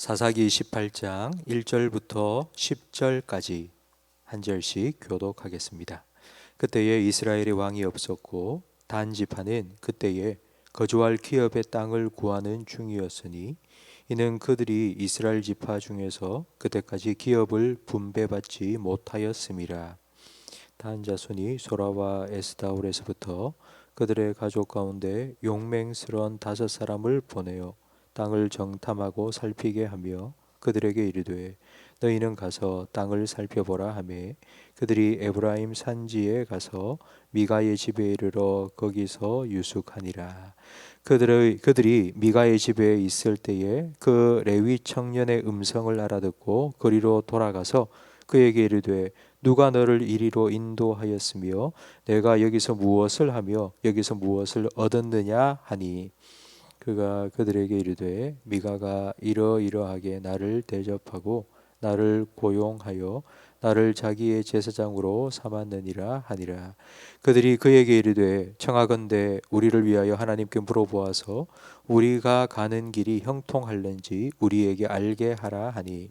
사사기 28장 1절부터 10절까지 한 절씩 교독하겠습니다. 그때에 이스라엘의 왕이 없었고 단 지파는 그때에 거주할 기업의 땅을 구하는 중이었으니 이는 그들이 이스라엘 지파 중에서 그때까지 기업을 분배받지 못하였음이라. 단 자손이 소라와 에스다올에서부터 그들의 가족 가운데 용맹스러운 다섯 사람을 보내어 땅을 정탐하고 살피게 하며 그들에게 이르되 너희는 가서 땅을 살펴보라 하매 그들이 에브라임 산지에 가서 미가의 집에 이르러 거기서 유숙하니라. 그들의 그들이 미가의 집에 있을 때에 그 레위 청년의 음성을 알아듣고 거리로 돌아가서 그에게 이르되 누가 너를 이리로 인도하였으며 내가 여기서 무엇을 하며 여기서 무엇을 얻었느냐 하니 그가 그들에게 이르되 미가가 이러이러하게 나를 대접하고 나를 고용하여 나를 자기의 제사장으로 삼았느니라 하니라. 그들이 그에게 이르되 청하건대 우리를 위하여 하나님께 물어보아서 우리가 가는 길이 형통할는지 우리에게 알게 하라 하니.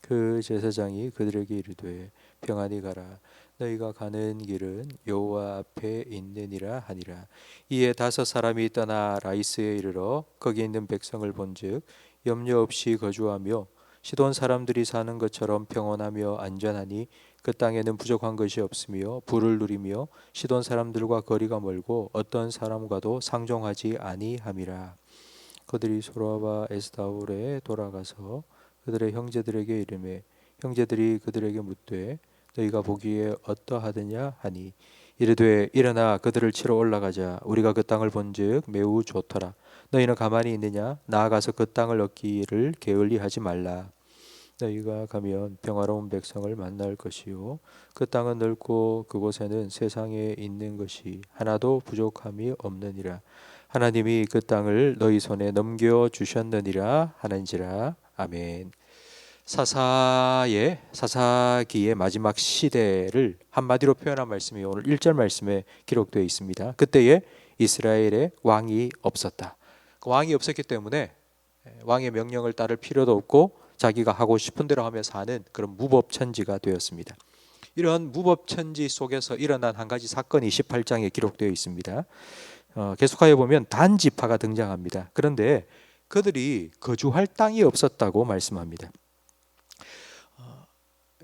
그 제사장이 그들에게 이르되 평안히 가라 너희가 가는 길은 여호와 앞에 있느니라 하니라. 이에 다섯 사람이 떠나 라이스에 이르러 거기 있는 백성을 본즉 염려 없이 거주하며 시돈 사람들이 사는 것처럼 평온하며 안전하니 그 땅에는 부족한 것이 없으며 부를 누리며 시돈 사람들과 거리가 멀고 어떤 사람과도 상종하지 아니함이라. 그들이 소라와 에스다울에 돌아가서 그들의 형제들에게 이르매 형제들이 그들에게 묻되 너희가 보기에 어떠하느냐 하니 이르되 일어나 그들을 치러 올라가자. 우리가 그 땅을 본즉 매우 좋더라. 너희는 가만히 있느냐? 나아가서 그 땅을 얻기를 게을리하지 말라. 너희가 가면 평화로운 백성을 만날 것이요. 그 땅은 넓고 그곳에는 세상에 있는 것이 하나도 부족함이 없느니라. 하나님이 그 땅을 너희 손에 넘겨 주셨느니라 하는지라. 아멘. 사사의 사사기의 마지막 시대를 한마디로 표현한 말씀이 오늘 1절 말씀에 기록되어 있습니다. 그때에 이스라엘의 왕이 없었다. 그 왕이 없었기 때문에 왕의 명령을 따를 필요도 없고 자기가 하고 싶은 대로 하며 사는 그런 무법천지가 되었습니다. 이런 무법천지 속에서 일어난 한 가지 사건이 18장에 기록되어 있습니다. 어, 계속하여 보면 단지파가 등장합니다. 그런데 그들이 거주할 땅이 없었다고 말씀합니다.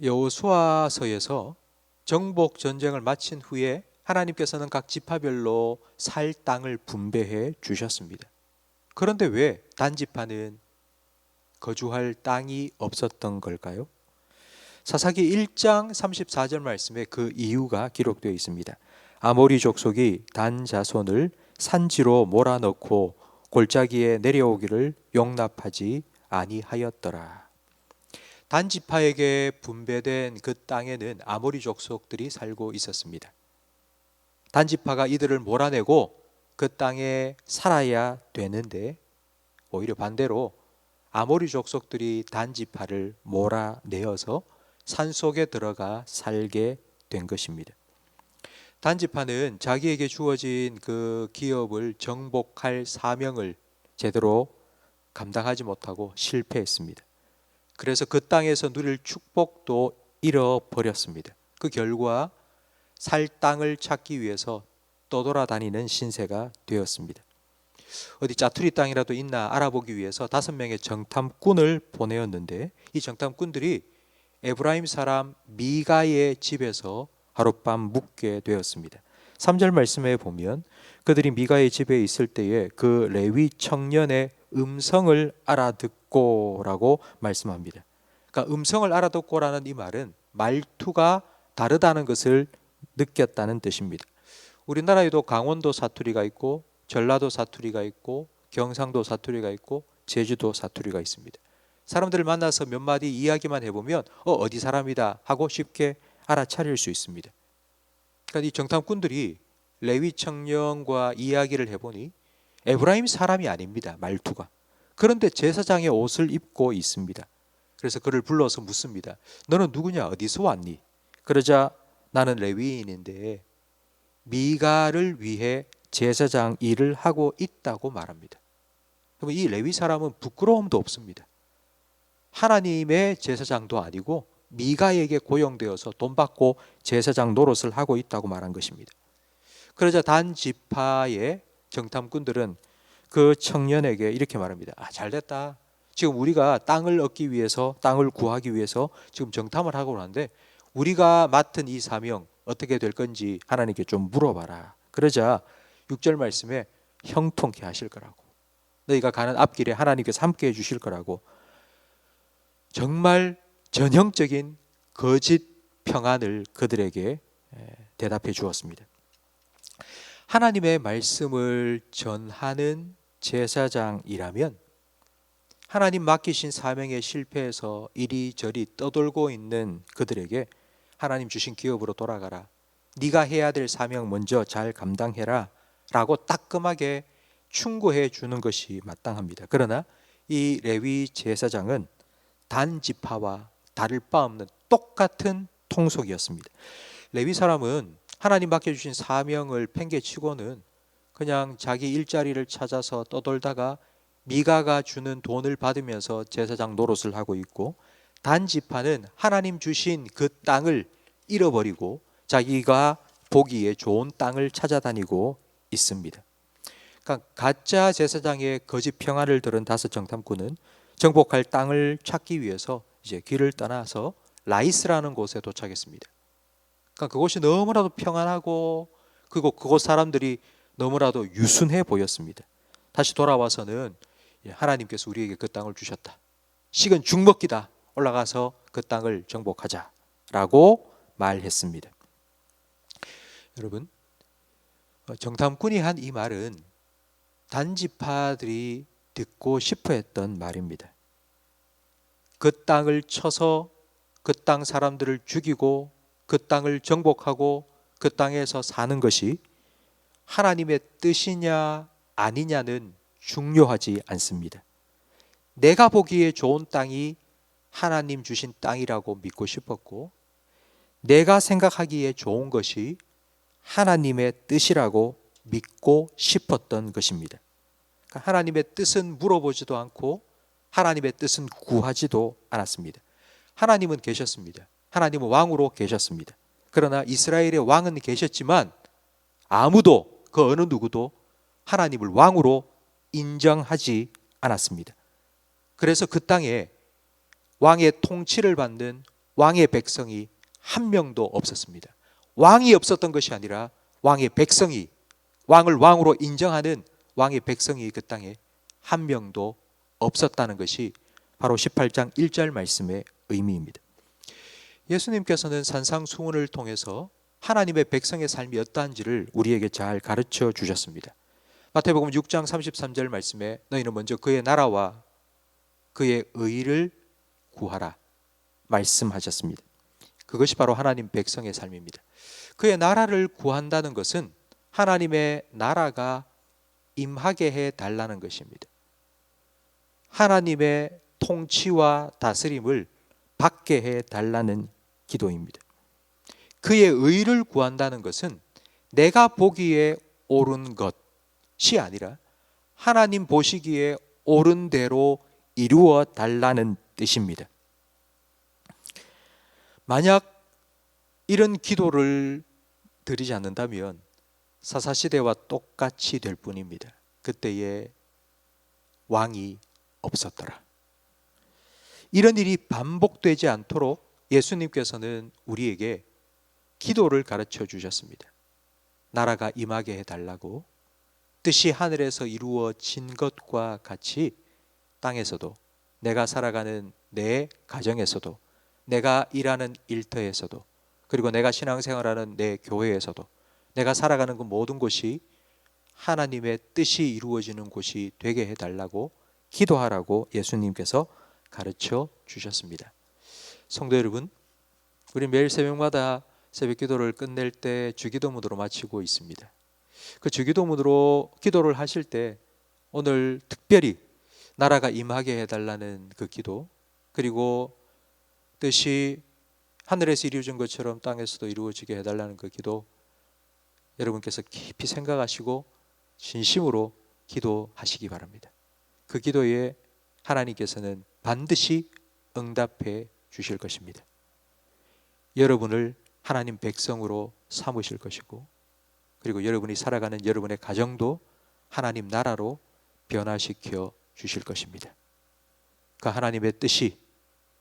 여호수아서에서 정복 전쟁을 마친 후에 하나님께서는 각 지파별로 살 땅을 분배해 주셨습니다. 그런데 왜 단지파는 거주할 땅이 없었던 걸까요? 사사기 1장 34절 말씀에 그 이유가 기록되어 있습니다. 아모리 족속이 단 자손을 산지로 몰아넣고 골짜기에 내려오기를 용납하지 아니하였더라. 단지파에게 분배된 그 땅에는 아모리 족속들이 살고 있었습니다. 단지파가 이들을 몰아내고 그 땅에 살아야 되는데 오히려 반대로 아모리 족속들이 단지파를 몰아내어서 산 속에 들어가 살게 된 것입니다. 단지파는 자기에게 주어진 그 기업을 정복할 사명을 제대로 감당하지 못하고 실패했습니다. 그래서 그 땅에서 누릴 축복도 잃어버렸습니다. 그 결과 살 땅을 찾기 위해서 떠돌아다니는 신세가 되었습니다. 어디 짜투리 땅이라도 있나 알아보기 위해서 다섯 명의 정탐꾼을 보내었는데 이 정탐꾼들이 에브라임 사람 미가의 집에서 하룻밤 묵게 되었습니다. 3절 말씀에 보면 그들이 미가의 집에 있을 때에 그 레위 청년의 음성을 알아듣고라고 말씀합니다. 그러니까 음성을 알아듣고라는 이 말은 말투가 다르다는 것을 느꼈다는 뜻입니다. 우리나라에도 강원도 사투리가 있고 전라도 사투리가 있고 경상도 사투리가 있고 제주도 사투리가 있습니다. 사람들을 만나서 몇 마디 이야기만 해보면 어 어디 사람이다 하고 쉽게 알아차릴 수 있습니다. 그러니까 이 정탐꾼들이 레위 청년과 이야기를 해보니 에브라임 사람이 아닙니다. 말투가. 그런데 제사장의 옷을 입고 있습니다. 그래서 그를 불러서 묻습니다. 너는 누구냐? 어디서 왔니? 그러자 나는 레위인인데 미가를 위해 제사장 일을 하고 있다고 말합니다. 그러면 이 레위 사람은 부끄러움도 없습니다. 하나님의 제사장도 아니고 미가에게 고용되어서 돈 받고 제사장 노릇을 하고 있다고 말한 것입니다. 그러자 단 지파의 정탐꾼들은 그 청년에게 이렇게 말합니다. 아, 잘 됐다. 지금 우리가 땅을 얻기 위해서 땅을 구하기 위해서 지금 정탐을 하고 하는데 우리가 맡은 이 사명 어떻게 될 건지 하나님께 좀 물어봐라. 그러자 6절 말씀에 형통케 하실 거라고. 너희가 가는 앞길에 하나님께서 함께 해 주실 거라고. 정말 전형적인 거짓 평안을 그들에게 대답해 주었습니다. 하나님의 말씀을 전하는 제사장이라면 하나님 맡기신 사명에 실패해서 이리저리 떠돌고 있는 그들에게 하나님 주신 기업으로 돌아가라. 네가 해야 될 사명 먼저 잘 감당해라. 라고 따끔하게 충고해 주는 것이 마땅합니다. 그러나 이 레위 제사장은 단 지파와 다를 바 없는 똑같은 통속이었습니다. 레위 사람은 하나님 맡겨주신 사명을 팽개치고는 그냥 자기 일자리를 찾아서 떠돌다가 미가가 주는 돈을 받으면서 제사장 노릇을 하고 있고 단 지파는 하나님 주신 그 땅을 잃어버리고 자기가 보기에 좋은 땅을 찾아다니고 있습니다. 그러니까 가짜 제사장의 거짓 평안을 들은 다섯 정탐꾼은 정복할 땅을 찾기 위해서 이제 길을 떠나서 라이스라는 곳에 도착했습니다. 그러니까 그곳이 너무나도 평안하고 그리고 그곳 사람들이 너무나도 유순해 보였습니다. 다시 돌아와서는 예, 하나님께서 우리에게 그 땅을 주셨다. 식은 죽먹기다. 올라가서 그 땅을 정복하자라고 말했습니다. 여러분, 어, 정탐꾼이 한 이 말은 단지파들이 듣고 싶어 했던 말입니다. 그 땅을 쳐서 그 땅 사람들을 죽이고 그 땅을 정복하고 그 땅에서 사는 것이 하나님의 뜻이냐 아니냐는 중요하지 않습니다. 내가 보기에 좋은 땅이 하나님 주신 땅이라고 믿고 싶었고 내가 생각하기에 좋은 것이 하나님의 뜻이라고 믿고 싶었던 것입니다. 그러니까 하나님의 뜻은 물어보지도 않고 하나님의 뜻은 구하지도 않았습니다. 하나님은 계셨습니다. 하나님은 왕으로 계셨습니다. 그러나 이스라엘의 왕은 계셨지만 아무도 그 어느 누구도 하나님을 왕으로 인정하지 않았습니다. 그래서 그 땅에 왕의 통치를 받는 왕의 백성이 한 명도 없었습니다. 왕이 없었던 것이 아니라 왕의 백성이 왕을 왕으로 인정하는 왕의 백성이 그 땅에 한 명도 없었다는 것이 바로 18장 1절 말씀의 의미입니다. 예수님께서는 산상수훈을 통해서 하나님의 백성의 삶이 어떠한지를 우리에게 잘 가르쳐 주셨습니다. 마태복음 6장 33절 말씀에 너희는 먼저 그의 나라와 그의 의를 구하라 말씀하셨습니다. 그것이 바로 하나님 백성의 삶입니다. 그의 나라를 구한다는 것은 하나님의 나라가 임하게 해 달라는 것입니다. 하나님의 통치와 다스림을 받게 해 달라는 기도입니다. 그의 의를 구한다는 것은 내가 보기에 옳은 것, 시 아니라 하나님 보시기에 옳은 대로 이루어 달라는 뜻입니다. 만약 이런 기도를 드리지 않는다면 사사시대와 똑같이 될 뿐입니다. 그때에 왕이 없었더라. 이런 일이 반복되지 않도록 예수님께서는 우리에게 기도를 가르쳐 주셨습니다. 나라가 임하게 해달라고 뜻이 하늘에서 이루어진 것과 같이 땅에서도 내가 살아가는 내 가정에서도 내가 일하는 일터에서도 그리고 내가 신앙생활하는 내 교회에서도 내가 살아가는 그 모든 곳이 하나님의 뜻이 이루어지는 곳이 되게 해달라고 기도하라고 예수님께서 가르쳐 주셨습니다. 성도 여러분, 우리 매일 새벽마다 새벽 기도를 끝낼 때 주기도문으로 마치고 있습니다. 그 주기도문으로 기도를 하실 때 오늘 특별히 나라가 임하게 해달라는 그 기도 그리고 뜻이 하늘에서 이루어진 것처럼 땅에서도 이루어지게 해달라는 그 기도 여러분께서 깊이 생각하시고 진심으로 기도하시기 바랍니다. 그 기도에 하나님께서는 반드시 응답해 주실 것입니다. 여러분을 하나님 백성으로 삼으실 것이고 그리고 여러분이 살아가는 여러분의 가정도 하나님 나라로 변화시켜 주실 것입니다. 그 하나님의 뜻이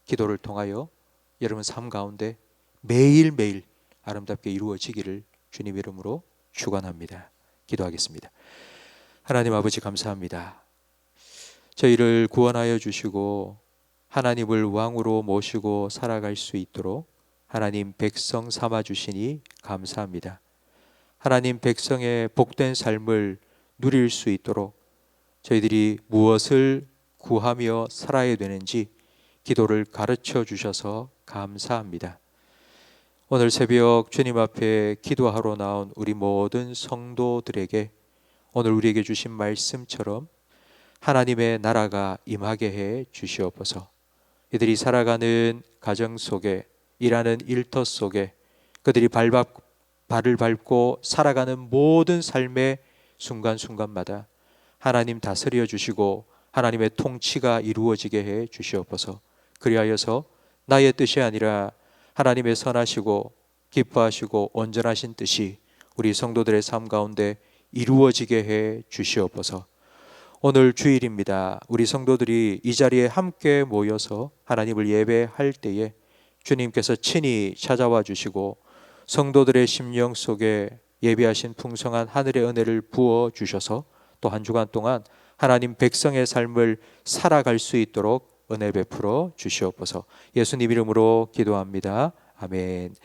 기도를 통하여 여러분 삶 가운데 매일매일 아름답게 이루어지기를 주님 이름으로 축원합니다. 기도하겠습니다. 하나님 아버지 감사합니다. 저희를 구원하여 주시고 하나님을 왕으로 모시고 살아갈 수 있도록 하나님 백성 삼아 주시니 감사합니다. 하나님 백성의 복된 삶을 누릴 수 있도록 저희들이 무엇을 구하며 살아야 되는지 기도를 가르쳐 주셔서 감사합니다. 오늘 새벽 주님 앞에 기도하러 나온 우리 모든 성도들에게 오늘 우리에게 주신 말씀처럼 하나님의 나라가 임하게 해 주시옵소서. 이들이 살아가는 가정 속에 일하는 일터 속에 그들이 발박 발을 밟고 살아가는 모든 삶의 순간순간마다 하나님 다스려 주시고 하나님의 통치가 이루어지게 해 주시옵소서. 그리하여서 나의 뜻이 아니라 하나님의 선하시고 기뻐하시고 온전하신 뜻이 우리 성도들의 삶 가운데 이루어지게 해 주시옵소서. 오늘 주일입니다. 우리 성도들이 이 자리에 함께 모여서 하나님을 예배할 때에 주님께서 친히 찾아와 주시고 성도들의 심령 속에 예비하신 풍성한 하늘의 은혜를 부어 주셔서 또 한 주간 동안 하나님 백성의 삶을 살아갈 수 있도록 은혜 베풀어 주시옵소서. 예수님 이름으로 기도합니다. 아멘.